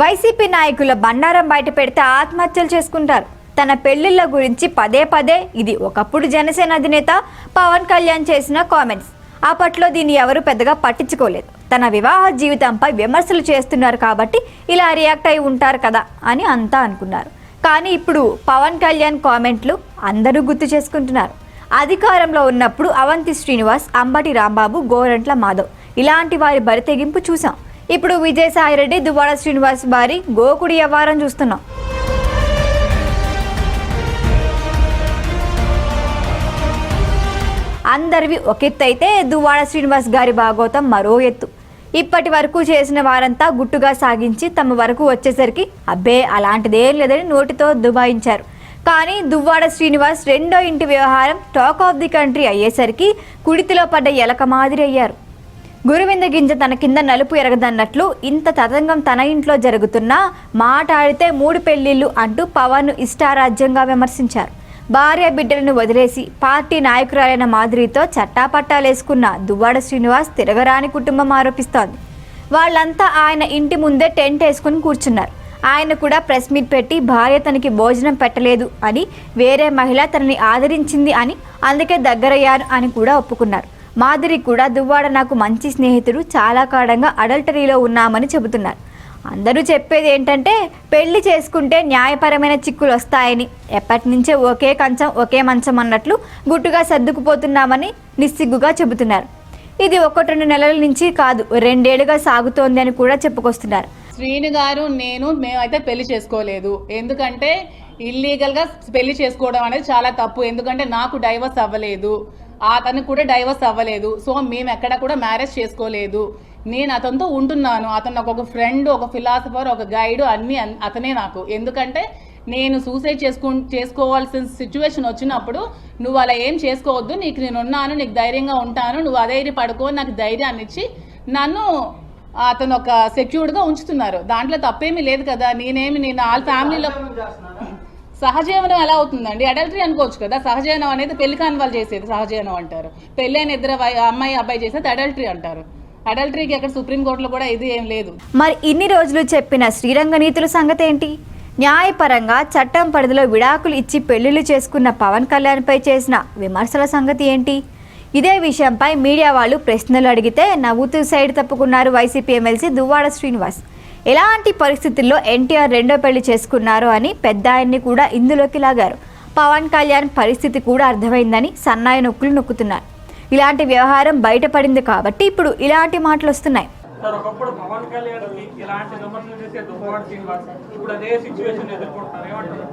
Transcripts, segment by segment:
YCP నాయకుల బండారం బయట పెడితే ఆత్మహత్యలు చేసుకుంటారు. తన పెళ్ళిళ్ళ గురించి పదే పదే ఇది ఒకప్పుడు జనసేన అధినేత పవన్ కళ్యాణ్ చేసిన కామెంట్స్. అప్పట్లో దీన్ని ఎవరు పెద్దగా పట్టించుకోలేదు. తన వివాహ జీవితంపై విమర్శలు చేస్తున్నారు కాబట్టి ఇలా రియాక్ట్ అయి ఉంటారు కదా అని అంతా అనుకున్నారు. కానీ ఇప్పుడు పవన్ కళ్యాణ్ కామెంట్లు అందరూ గుర్తు చేసుకుంటున్నారు. అధికారంలో ఉన్నప్పుడు అవంతి శ్రీనివాస్ అంబటి రాంబాబు గోరంట్ల మాధవ్ ఇలాంటి వారి బరితెగింపు చూసాం. ఇప్పుడు విజయసాయిరెడ్డి దువ్వాడ శ్రీనివాస్ బారి గోకుడి వ్యవహారం చూస్తున్నాం. అందరివి ఒక ఎత్తు అయితే దువ్వాడ శ్రీనివాస్ గారి భాగోతం మరో ఎత్తు. ఇప్పటి వరకు చేసిన వారంతా గుట్టుగా సాగించి తమ వరకు వచ్చేసరికి అబ్బే అలాంటిదేం లేదని నోటితో దుబాయించారు. కానీ దువ్వాడ శ్రీనివాస్ రెండో ఇంటి వ్యవహారం టాక్ ఆఫ్ ది కంట్రీ అయ్యేసరికి కుడితిలో పడ్డ ఎలక మాదిరి అయ్యారు. గురువింద గింజ తన కింద నలుపు ఎరగదన్నట్లు ఇంత తతంగం తన ఇంట్లో జరుగుతున్నా మాట్లాడితే మూడు పెళ్ళిళ్ళు అంటూ పవన్ను ఇష్టారాజ్యంగా విమర్శించారు. భార్య బిడ్డలను వదిలేసి పార్టీ నాయకురాలైన మాదిరితో చట్టాపట్టాలేసుకున్న దువ్వాడ శ్రీనివాస్ తిరగరాని కుటుంబం ఆరోపిస్తోంది. వాళ్ళంతా ఆయన ఇంటి ముందే టెంట్ వేసుకుని కూర్చున్నారు. ఆయన కూడా ప్రెస్ మీట్ పెట్టి భార్య తనకి భోజనం పెట్టలేదు అని వేరే మహిళ తనని ఆదరించింది అని అందుకే దగ్గరయ్యారు అని కూడా ఒప్పుకున్నారు. మాధురి కూడా దువ్వాడ నాకు మంచి స్నేహితుడు చాలా కాలంగా అడల్టరీలో ఉన్నామని చెబుతున్నారు. అందరూ చెప్పేది ఏంటంటే పెళ్ళి చేసుకుంటే న్యాయపరమైన చిక్కులు వస్తాయని. ఎప్పటి నుంచే ఒకే కంచం ఒకే మంచం అన్నట్లు గుట్టుగా సర్దుకుపోతున్నామని నిస్సిగ్గుగా చెబుతున్నారు. ఇది ఒకటి రెండు నెలల నుంచి కాదు రెండేళ్ళుగా సాగుతోంది అని కూడా చెప్పుకొస్తున్నారు. శ్రీను గారు నేను మేమైతే పెళ్ళి చేసుకోలేదు. ఎందుకంటే ఇల్లీగల్గా పెళ్ళి చేసుకోవడం అనేది చాలా తప్పు. ఎందుకంటే నాకు డైవర్స్ అవ్వలేదు. అతనికి కూడా డైవర్స్ అవ్వలేదు. సో మేము ఎక్కడ కూడా మ్యారేజ్ చేసుకోలేదు. నేను అతనితో ఉంటున్నాను. అతను ఒక ఫ్రెండ్ ఒక ఫిలాసఫర్ ఒక గైడ్ అన్నీ అన్- అతనే నాకు. ఎందుకంటే నేను సూసైడ్ చేసుకు చేసుకోవాల్సిన సిచ్యువేషన్ వచ్చినప్పుడు నువ్వు అలా ఏం చేసుకోవద్దు. నీకు నేను ఉన్నాను నీకు ధైర్యంగా ఉంటాను. నువ్వు అధైర్య పడుకో నాకు ధైర్యాన్ని ఇచ్చి. నన్ను అతను ఒక సెక్యూర్డ్గా ఉంచుతున్నారు. దాంట్లో తప్పేమీ లేదు కదా. నేనేమి నేను వాళ్ళ ఫ్యామిలీలో సహజీవనం ఎలా అవుతుందండి? అడల్టరీ అనుకోవచ్చు కదా. సహజీవనం అనేది పెళ్ళి కాని వాళ్ళు చేసేది సహజీవనం అంటారు. పెళ్ళైన ఇద్దరు వై- అమ్మాయి అబ్బాయి చేసేది అడల్టరీ అంటారు. అడల్టరీకి అక్కడ సుప్రీంకోర్టులో కూడా ఇది ఏం లేదు. మరి ఇన్ని రోజులు చెప్పిన శ్రీరంగ నీతుల సంగతి ఏంటి న్యాయపరంగా చట్టం పరిధిలో విడాకులు ఇచ్చి పెళ్ళిళ్ళు చేసుకున్న పవన్ కళ్యాణ్పై చేసిన విమర్శల సంగతి ఏంటి? ఇదే విషయంపై మీడియా వాళ్ళు ప్రశ్నలు అడిగితే నవ్వుతూ సైడ్ తప్పుకున్నారు వైసీపీ ఎమ్మెల్సీ దువ్వాడ శ్రీనివాస్. ఎలాంటి పరిస్థితుల్లో ఎన్టీఆర్ రెండో పెళ్ళి చేసుకున్నారు అని పెద్ద ఆయన్ని కూడా ఇందులోకి లాగారు. పవన్ కళ్యాణ్ పరిస్థితి కూడా అర్థమైందని సన్నాయి నొక్కులు నొక్కుతున్నారు. ఇలాంటి వ్యవహారం బయటపడింది కాబట్టి ఇప్పుడు ఇలాంటి మాటలు వస్తున్నాయి సార్ ఒకప్పుడు పవన్ కళ్యాణ్కి ఇలాంటి విమర్శలు చేసే దువ్వాడ శ్రీనివాస్ ఇప్పుడు అదే సిచ్యువేషన్ ఎదుర్కొంటున్నారు. ఏమంటారు?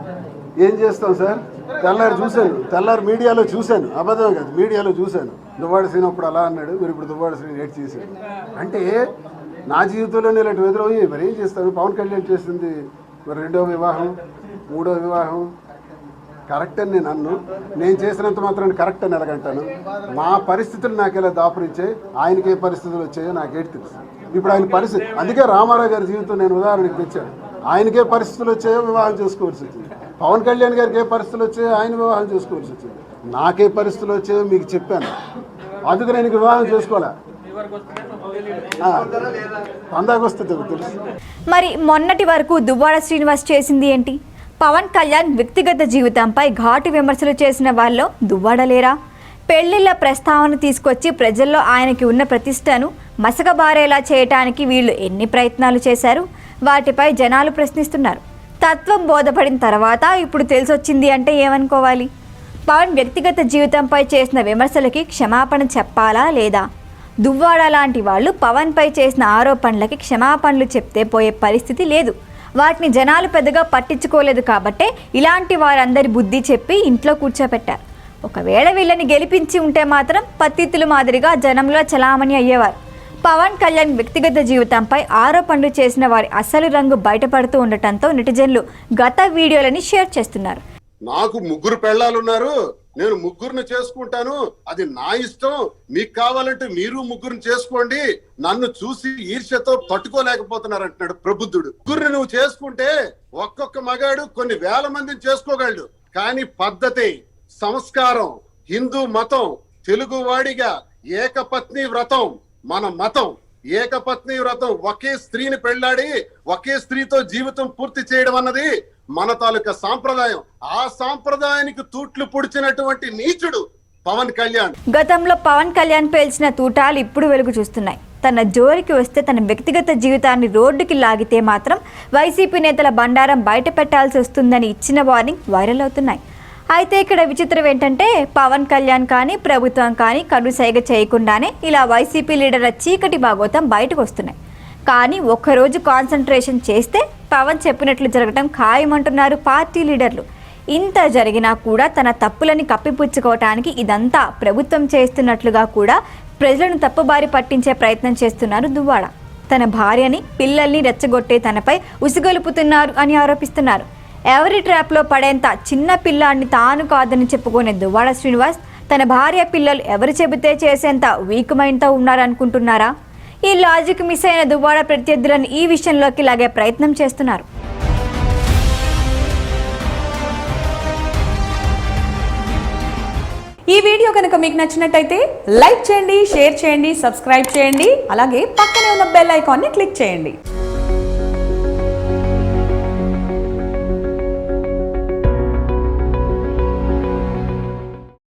ఏం చేస్తాం సార్? తెల్లారి చూశాను. తెల్లారి మీడియాలో చూశాను. అబద్ధం కాదు మీడియాలో చూశాను. దువ్వాడ శ్రీని అప్పుడు అలా అన్నాడు మీరు ఇప్పుడు దువ్వాడ శ్రీని ఏడ్ చేశాడు అంటే నా జీవితంలోనే ఇలాంటి ఎదురయ్యి మరి ఏం చేస్తాను? పవన్ కళ్యాణ్ చేసింది మరి రెండో వివాహం మూడో వివాహం. కరెక్ట్ అని నేను అన్ను. నేను చేసినంత మాత్రం కరెక్ట్ అని ఎలాగంటాను? మా పరిస్థితులు నాకు ఇలా దాపురించాయి? ఆయనకి ఏ పరిస్థితులు వచ్చాయో నాకేటి తెలుసు. ఇప్పుడు ఆయన పరిస్థితి అందుకే రామారావు గారి జీవితం నేను ఉదాహరణకి తెచ్చాను. ఆయనకే పరిస్థితులు వచ్చాయో వివాహం చేసుకోవాల్సి వచ్చింది. పవన్ కళ్యాణ్ గారికి ఏ పరిస్థితులు వచ్చాయో ఆయన వివాహం చేసుకోవాల్సి వచ్చింది. నాకే పరిస్థితులు వచ్చాయో మీకు చెప్పాను. అందుకు నేను వివాహం చేసుకోలే మరి మొన్నటి వరకు దువ్వాడ శ్రీనివాస్ చేసింది ఏంటి? పవన్ కళ్యాణ్ వ్యక్తిగత జీవితంపై ఘాటు విమర్శలు చేసిన వాళ్ళు దువ్వాడలేరా పెళ్ళిళ్ళ ప్రస్తావన తీసుకొచ్చి ప్రజల్లో ఆయనకి ఉన్న ప్రతిష్టను మసకబారేలా చేయటానికి వీళ్ళు ఎన్ని ప్రయత్నాలు చేశారు? వాటిపై జనాలు ప్రశ్నిస్తున్నారు. తత్వం బోధపడిన తర్వాత ఇప్పుడు తెలిసొచ్చింది అంటే ఏమనుకోవాలి? పవన్ వ్యక్తిగత జీవితంపై చేసిన విమర్శలకి క్షమాపణ చెప్పాలా లేదా? దువ్వాడ లాంటి వాళ్ళు పవన్పై చేసిన ఆరోపణలకి క్షమాపణలు చెప్తే పోయే పరిస్థితి లేదు. వాటిని జనాలు పెద్దగా పట్టించుకోలేదు కాబట్టే ఇలాంటి వారందరి బుద్ధి చెప్పి ఇంట్లో కూర్చోపెట్టారు. ఒకవేళ వీళ్ళని గెలిపించి ఉంటే మాత్రం పత్తితులు మాదిరిగా జనంలో చలామణి అయ్యేవారు. పవన్ కళ్యాణ్ వ్యక్తిగత జీవితంపై ఆరోపణలు చేసిన వారి అసలు రంగు బయటపడుతూ ఉండటంతో నెటిజన్లు గత వీడియోలని షేర్ చేస్తున్నారు. నాకు ముగ్గురు పెళ్ళాలున్నారు. నేను ముగ్గురిని చేసుకుంటాను అది నా ఇష్టం మీకు కావాలంటే మీరు ముగ్గురిని చేసుకోండి నన్ను చూసి ఈర్ష్యతో పట్టుకోలేకపోతున్నారు అంటున్నాడు ప్రబుద్ధుడు. ముగ్గురిని నువ్వు చేసుకుంటే ఒక్కొక్క మగాడు కొన్ని వేల మందిని చేసుకోగలడు. కానీ పద్ధతి సంస్కారం హిందూ మతం తెలుగు వాడిగా ఏకపత్ని వ్రతం మన మతం. ఏకపత్ని వ్రతం ఒకే స్త్రీని పెళ్ళాడి ఒకే స్త్రీతో జీవితం పూర్తి చేయడం అన్నది మన తాలూకా సాంప్రదాయం ఆ సాంప్రదాయానికి తూట్లు పొడిచినటువంటి నీచుడు పవన్ కళ్యాణ్. గతంలో పవన్ కళ్యాణ్ పేల్చిన తూటాలు ఇప్పుడు వెలుగు చూస్తున్నాయి. తన జోలికి వస్తే తన వ్యక్తిగత జీవితాన్ని రోడ్డుకి లాగితే మాత్రం వైసీపీ నేతల బండారం బయట పెట్టాల్సి వస్తుందని ఇచ్చిన వార్నింగ్ వైరల్ అవుతున్నాయి. అయితే ఇక్కడ విచిత్రం ఏంటంటే పవన్ కళ్యాణ్ కానీ ప్రభుత్వం కానీ కనుసైగ చేయకుండానే ఇలా వైసీపీ లీడర్ల చీకటి భాగోతం బయటకు వస్తున్నాయి. కానీ ఒక్కరోజు కాన్సన్ట్రేషన్ చేస్తే పవన్ చెప్పినట్లు జరగటం ఖాయమంటున్నారు పార్టీ లీడర్లు. ఇంత జరిగినా కూడా తన తప్పులని కప్పిపుచ్చుకోవటానికి ఇదంతా ప్రభుత్వం చేస్తున్నట్లుగా కూడా ప్రజలను తప్పుబారి పట్టించే ప్రయత్నం చేస్తున్నారు దువ్వాడ. తన భార్యని పిల్లల్ని రెచ్చగొట్టే తనపై ఉసిగొలుపుతున్నారు అని ఆరోపిస్తున్నారు. ఎవరి ట్రాప్లో పడేంత చిన్న పిల్లాన్ని తాను కాదని చెప్పుకునే దువ్వాడ శ్రీనివాస్ తన భార్య పిల్లలు ఎవరు చెబితే చేసేంత వీక్ మైండ్తో ఉన్నారనుకుంటున్నారా? ఈ లాజిక్ మిస్ అయిన దువ్వాడ ప్రత్యర్థులను ఈ విషయంలోకి లాగే ప్రయత్నం చేస్తున్నారు. ఈ వీడియో కనుక మీకు నచ్చినట్టయితే లైక్ చేయండి షేర్ చేయండి సబ్స్క్రైబ్ చేయండి అలాగే పక్కనే ఉన్న బెల్ ఐకాన్ని క్లిక్ చేయండి.